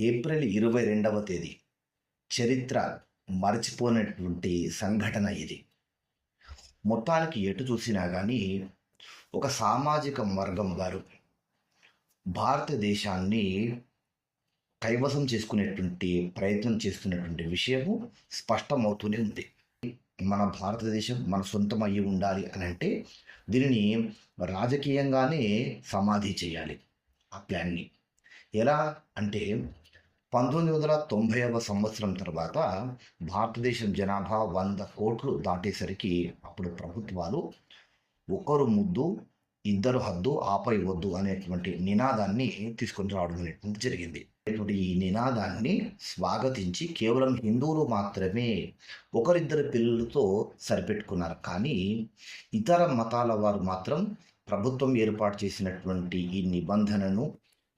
April ఇరవై రెండవ తేదీ చరిత్ర మరచిపోనటువంటి సంఘటన ఇది. మొత్తానికి ఎటు చూసినా కానీ ఒక సామాజిక వర్గం వారు భారతదేశాన్ని కైవసం చేసుకునేటువంటి ప్రయత్నం చేస్తున్నటువంటి విషయము స్పష్టమవుతూనే ఉంది. మన భారతదేశం మన సొంతం అయ్యి ఉండాలి అని అంటే దీనిని రాజకీయంగానే సమాధి చేయాలి ఆ ప్లాన్ని ఎలా అంటే పంతొమ్మిది వందల తొంభైవ సంవత్సరం తర్వాత భారతదేశం జనాభా వంద కోట్లు దాటేసరికి అప్పుడు ప్రభుత్వాలు ఒకరు ముద్దు ఇద్దరు హద్దు ఆపై వద్దు అనేటువంటి నినాదాన్ని తీసుకొని రావడం అనేటువంటి జరిగింది. ఇటువంటి ఈ నినాదాన్ని స్వాగతించి కేవలం హిందువులు మాత్రమే ఒకరిద్దరు పిల్లలతో సరిపెట్టుకున్నారు. కానీ ఇతర మతాల వారు మాత్రం ప్రభుత్వం ఏర్పాటు చేసినటువంటి ఈ నిబంధనను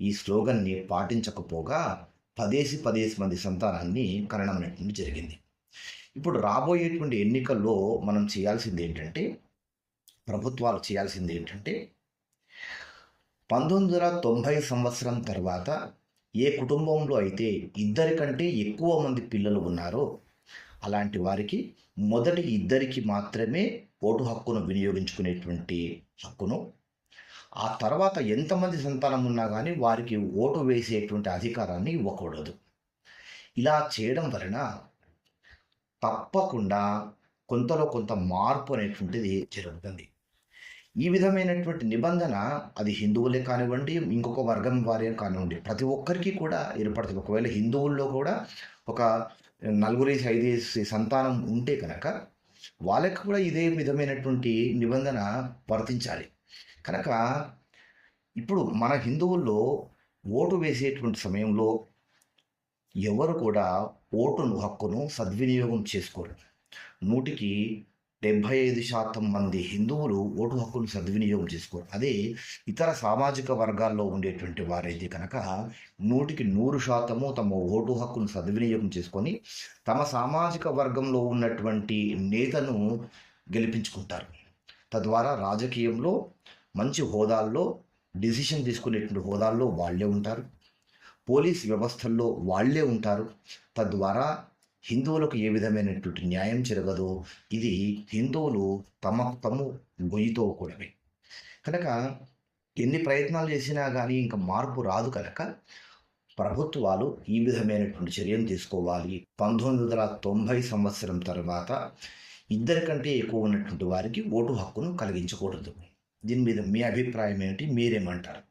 ఈ స్లోగన్ని పాటించకపోగా పదేసి పదేసి మంది సంతానాన్ని కరణం అనేటువంటి జరిగింది. ఇప్పుడు రాబోయేటువంటి ఎన్నికల్లో మనం చేయాల్సింది ఏంటంటే ప్రభుత్వాలు చేయాల్సింది ఏంటంటే పంతొమ్మిది వందల తొంభై సంవత్సరం తర్వాత ఏ కుటుంబంలో అయితే ఇద్దరికంటే ఎక్కువ మంది పిల్లలు ఉన్నారో అలాంటి వారికి మొదటి ఇద్దరికి మాత్రమే ఓటు హక్కును వినియోగించుకునేటువంటి హక్కును ఆ తర్వాత ఎంతమంది సంతానం ఉన్నా కానీ వారికి ఓటు వేసేటువంటి అధికారాన్ని ఇవ్వకూడదు. ఇలా చేయడం వలన తప్పకుండా కొంతలో కొంత మార్పు అనేటువంటిది జరుగుతుంది. ఈ విధమైనటువంటి నిబంధన అది హిందువులే కానివ్వండి ఇంకొక వర్గం వారే కానివ్వండి ప్రతి ఒక్కరికి కూడా ఏర్పడుతుంది. ఒకవేళ హిందువుల్లో కూడా ఒక నలుగురేసి ఐదేసి సంతానం ఉంటే కనుక వాళ్ళకి కూడా ఇదే విధమైనటువంటి నిబంధన వర్తించాలి. కనుక ఇప్పుడు మన హిందువుల్లో ఓటు వేసేటువంటి సమయంలో ఎవరు కూడా ఓటును హక్కును సద్వినియోగం చేసుకోరు. నూటికి డెబ్భై ఐదు శాతం మంది హిందువులు ఓటు హక్కును సద్వినియోగం చేసుకోరు. అదే ఇతర సామాజిక వర్గాల్లో ఉండేటువంటి వారైతే కనుక నూటికి నూరు శాతము తమ ఓటు హక్కును సద్వినియోగం చేసుకొని తమ సామాజిక వర్గంలో ఉన్నటువంటి నేతను గెలిపించుకుంటారు. తద్వారా రాజకీయంలో మంచి హోదాల్లో డిసిషన్ తీసుకునేటువంటి హోదాల్లో వాళ్ళే ఉంటారు. పోలీస్ వ్యవస్థల్లో వాళ్ళే ఉంటారు. తద్వారా హిందువులకు ఏ విధమైనటువంటి న్యాయం జరగదో ఇది హిందువులు తమ తము గొయ్యితో కూడమే. కనుక ఎన్ని ప్రయత్నాలు చేసినా కానీ ఇంకా మార్పు రాదు కనుక ప్రభుత్వాలు ఈ విధమైనటువంటి చర్యలు తీసుకోవాలి. పంతొమ్మిది వందల తొంభై సంవత్సరం తర్వాత ఇద్దరికంటే ఎక్కువ ఉన్నటువంటి వారికి ఓటు హక్కును కలిగించకూడదు. దీని మీద మీ అభిప్రాయం ఏమిటి? మీరేమంటారు?